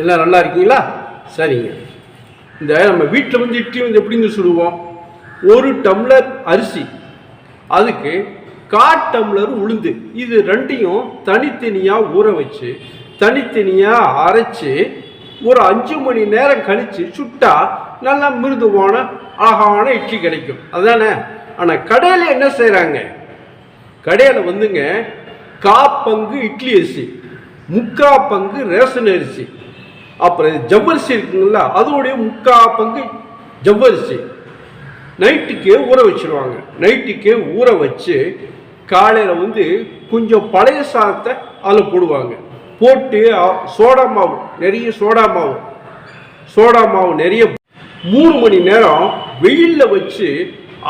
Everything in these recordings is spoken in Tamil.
எல்லாம் நல்லா இருக்கீங்களா? சரிங்க. இந்த நம்ம வீட்டில் வந்து இட்லி வந்து எப்படிங்க சுடுவோம் ஒரு டம்ளர் அரிசி. அதுக்கு கால் டம்ளர் உளுந்து. இது ரெண்டையும் தனித்தனியாக ஊற வச்சு தனித்தனியாக அரைச்சி ஒரு அஞ்சு மணி நேரம் கழித்து சுட்டா நல்லா மிருதுவான அழகான இட்லி கிடைக்கும். அதானே? ஆனால் கடையில் என்ன செய்கிறாங்க கடையில் வந்துங்க கா பங்கு இட்லி அரிசி முக்கா பங்கு ரேஷன் அரிசி. அப்புறம் ஜவ்வரிசி இருக்குங்களா அதோடைய முக்கா பங்கு ஜவ்வரிசி. நைட்டுக்கே ஊற வச்சுருவாங்க. நைட்டுக்கே ஊற வச்சு காலையில் வந்து கொஞ்சம் பழைய சாதத்தை அதில் போடுவாங்க. போட்டு சோடா மாவு நிறைய சோடா மாவு. சோடா மாவு நிறைய மூணு மணி நேரம் வெயிலில் வச்சு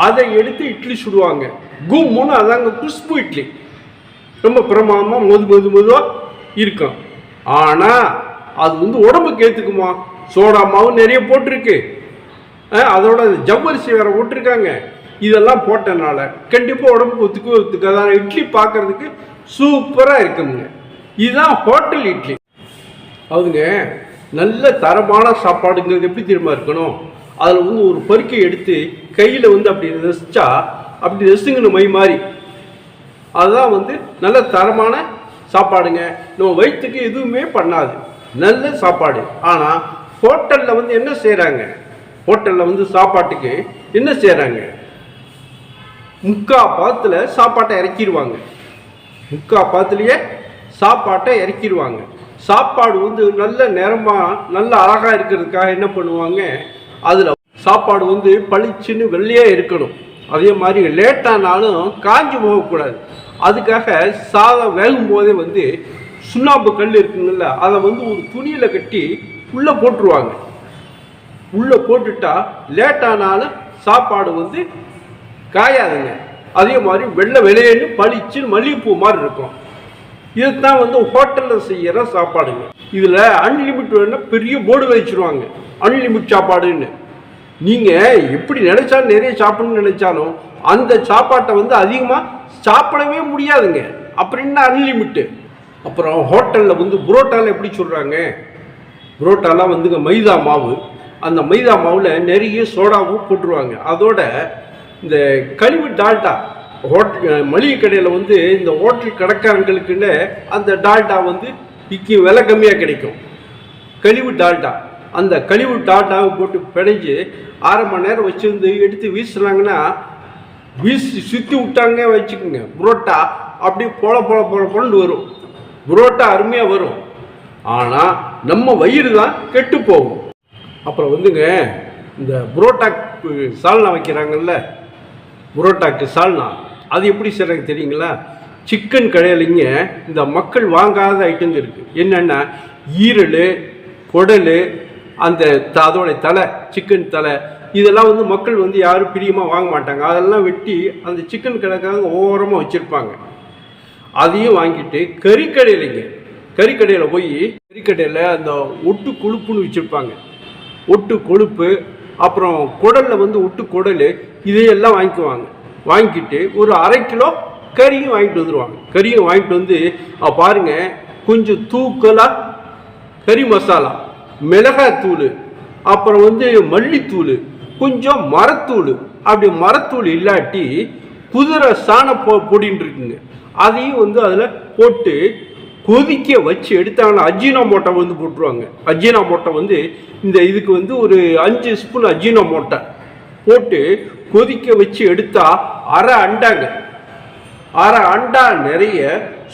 அதை எடுத்து இட்லி சுடுவாங்க. கும்முன்னு அதாங்க குஷ்பு இட்லி. ரொம்ப பிரமாதமாக மொது மொது மெதுவாக இருக்கும். ஆனால் அது வந்து உடம்புக்கு ஏற்றுக்குமா சோடா மாவு நிறைய போட்டிருக்கு. அதோட ஜவ்வரிசி வேற போட்டிருக்காங்க. இதெல்லாம் போட்டனால கண்டிப்பாக உடம்புக்கு ஒத்துக்கு ஒத்துக்காத. இட்லி பார்க்கறதுக்கு சூப்பராக இருக்குங்க. இதுதான் ஹோட்டல் இட்லி. அதுங்க நல்ல தரமான சாப்பாடுங்கிறது எப்படி திரும்ப இருக்கணும்? அதில் வந்து ஒரு பருக்கை எடுத்து கையில் வந்து அப்படி ரசிச்சா அப்படி ரசிங்கணும் மை மாதிரி அதுதான் வந்து நல்ல தரமான சாப்பாடுங்க. நம்ம வயிற்றுக்கு எதுவுமே பண்ணாது. நல்ல சாப்பாடு. ஆனால் ஹோட்டலில் வந்து என்ன செய்கிறாங்க ஹோட்டலில் வந்து சாப்பாட்டுக்கு என்ன செய்கிறாங்க முக்கா பாத்தில் சாப்பாட்டை இறக்கிடுவாங்க முக்கா பாத்துலேயே சாப்பாட்டை இறக்கிடுவாங்க சாப்பாடு வந்து நல்ல நேரமாக நல்ல அழகாக இருக்கிறதுக்காக என்ன பண்ணுவாங்க? அதில் சாப்பாடு வந்து பளிச்சுன்னு வெள்ளையாக இருக்கணும். அதே மாதிரி லேட்டானாலும் காஞ்சி போகக்கூடாது. அதுக்காக சாதம் வேகும் போதே வந்து சுண்ணாம்பு கல் இருக்குங்கல்ல அதை வந்து ஒரு துணியில் கட்டி உள்ளே போட்டுருவாங்க. உள்ளே போட்டுட்டா லேட்டானாலும் சாப்பாடு வந்து காயாதுங்க. அதே மாதிரி வெள்ளை வெளியேன்னு பளிச்சு மல்லிகைப்பூ மாதிரி இருக்கும். இதுதான் வந்து ஹோட்டலில் செய்கிற சாப்பாடுங்க. இதில் அன்லிமிட் வேணும்னா பெரிய போர்டு வச்சிருவாங்க. அன்லிமிட் சாப்பாடுன்னு. நீங்கள் எப்படி நினைச்சாலும் நிறைய சாப்பிடணும்னு நினச்சாலும் அந்த சாப்பாட்டை வந்து அதிகமாக சாப்பிடவே முடியாதுங்க. அப்படின்னா அன்லிமிட்டு அப்புறம் ஹோட்டலில் வந்து புரோட்டாவில் எப்படி சொல்கிறாங்க புரோட்டாலாம் வந்துங்க மைதா மாவு. அந்த மைதா மாவில் நிறைய சோடாவும் போட்டுருவாங்க. அதோட இந்த கழிவு டால்டா ஹோட்டல் மளிகை கடையில் வந்து இந்த ஹோட்டல் கடைக்காரங்களுக்குன்னு அந்த டால்டா வந்து இக்கு விலை கம்மியாக கிடைக்கும். கழிவு டால்டா. அந்த கழிவு டால்டாவை போட்டு பிணைஞ்சு அரை மணி நேரம் வச்சுருந்து எடுத்து வீசுனாங்கன்னா வீசி சுற்றி விட்டாங்க வச்சுக்கோங்க. புரோட்டா அப்படியே போல போல போல பொலன்னு வரும். புரோட்டா அருமையாக வரும். ஆனால் நம்ம வயிறு தான் கெட்டு போகும். அப்புறம் வந்துங்க இந்த புரோட்டாக்கு சால்னா வைக்கிறாங்கல்ல? புரோட்டாக்கு சால்னா அது எப்படி செய்கிறாங்க தெரியுங்களா? சிக்கன் கடையிலிங்க இந்த மக்கள் வாங்காத ஐட்டங்க இருக்குது என்னென்னா ஈரல் குடல் அந்த த- தலை சிக்கன் தலை இதெல்லாம் வந்து மக்கள் வந்து யாரும் பிரியமாக வாங்க மாட்டாங்க. அதெல்லாம் வெட்டி அந்த சிக்கன் கடைக்காக ஓரமாக வச்சுருப்பாங்க. அதையும் வாங்கிட்டு கறிக்கடையிலைங்க. கறிக்கடையில் போய் கறிக்கடையில் அந்த ஒட்டு கொழுப்புன்னு வச்சுருப்பாங்க. ஒட்டு கொழுப்பு அப்புறம் குடலில் வந்து ஒட்டு குடல் இதையெல்லாம் வாங்கிக்குவாங்க. வாங்கிட்டு ஒரு அரை கிலோ கறியும் வாங்கிட்டு வந்துடுவாங்க கறியும் வாங்கிட்டு வந்து பாருங்கள் கொஞ்சம் தூக்கலாக கறி மசாலா மிளகாத்தூள் அப்புறம் வந்து மல்லித்தூள் கொஞ்சம் மரத்தூள் அப்படி மரத்தூள் இல்லாட்டி குதிரை சாண போ பொடின்னு இருக்குங்க அதையும் வந்து அதில் போட்டு கொதிக்க வச்சு எடுத்தாங்கன்னா அஜீனா மோட்டை வந்து போட்டுருவாங்க. அஜீனா மோட்டை வந்து இந்த இதுக்கு வந்து ஒரு அஞ்சு ஸ்பூன் அஜீனா மோட்டை போட்டு கொதிக்க வச்சு எடுத்தா அரை அண்டாங்க. அரை அண்டா நிறைய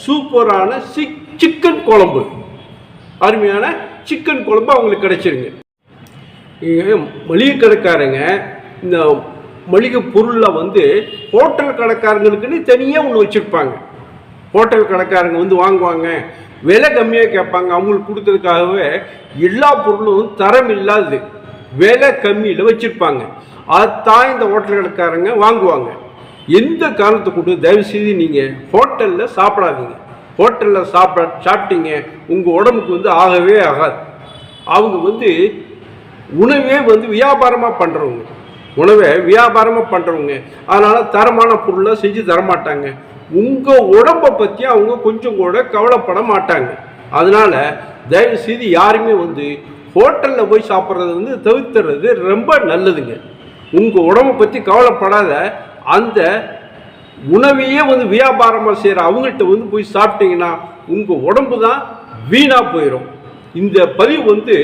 சூப்பரான சிக் சிக்கன் குழம்பு. அருமையான சிக்கன் குழம்பு அவங்களுக்கு கிடைச்சிருங்க. மளிகை கடைக்காரங்க இந்த மளிகை பொருளில் வந்து ஹோட்டல் கடைக்காரங்களுக்குன்னு தனியாக ஒன்று வச்சுருப்பாங்க. ஹோட்டல் கடைக்காரங்க வந்து வாங்குவாங்க. விலை கம்மியாக கேட்பாங்க. அவங்களுக்கு கொடுத்ததுக்காகவே எல்லா பொருளும் தரம் இல்லாதது. விலை கம்மியில் வச்சுருப்பாங்க. அதுதான் இந்த ஹோட்டல் கடைக்காரங்க வாங்குவாங்க. எந்த காரணத்தை கொண்டு? தயவு செய்து நீங்கள் ஹோட்டலில் சாப்பிடாதீங்க. ஹோட்டலில் சாப்பிட சாப்பிட்டீங்க. உங்கள் உடம்புக்கு வந்து ஆகவே ஆகாது. அவங்க வந்து உணவே வந்து வியாபாரமாக பண்ணுறவங்க உணவை வியாபாரமாக பண்ணுறவங்க அதனால் தரமான பொருளை செஞ்சு தரமாட்டாங்க. உங்கள் உடம்பை பற்றி அவங்க கொஞ்சம் கூட கவலைப்பட மாட்டாங்க. அதனால் தயவு செய்து யாருமே வந்து ஹோட்டலில் போய் சாப்பிட்றது வந்து தவிர்த்துறது ரொம்ப நல்லதுங்க. உங்கள் உடம்பை பற்றி கவலைப்படாத. அந்த உணவையே வந்து வியாபாரமாக செய்கிற அவங்கள்ட்ட வந்து போய் சாப்பிட்டீங்கன்னா உங்கள் உடம்பு தான் வீணாக போயிடும் இந்த பதிவு வந்து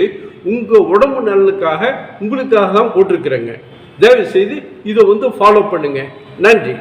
உங்கள் உடம்பு நலனுக்காக உங்களுக்காக தான் போட்டிருக்கிறேங்க. தயவு செய்து இதை வந்து ஃபாலோ பண்ணுங்க. நன்றி.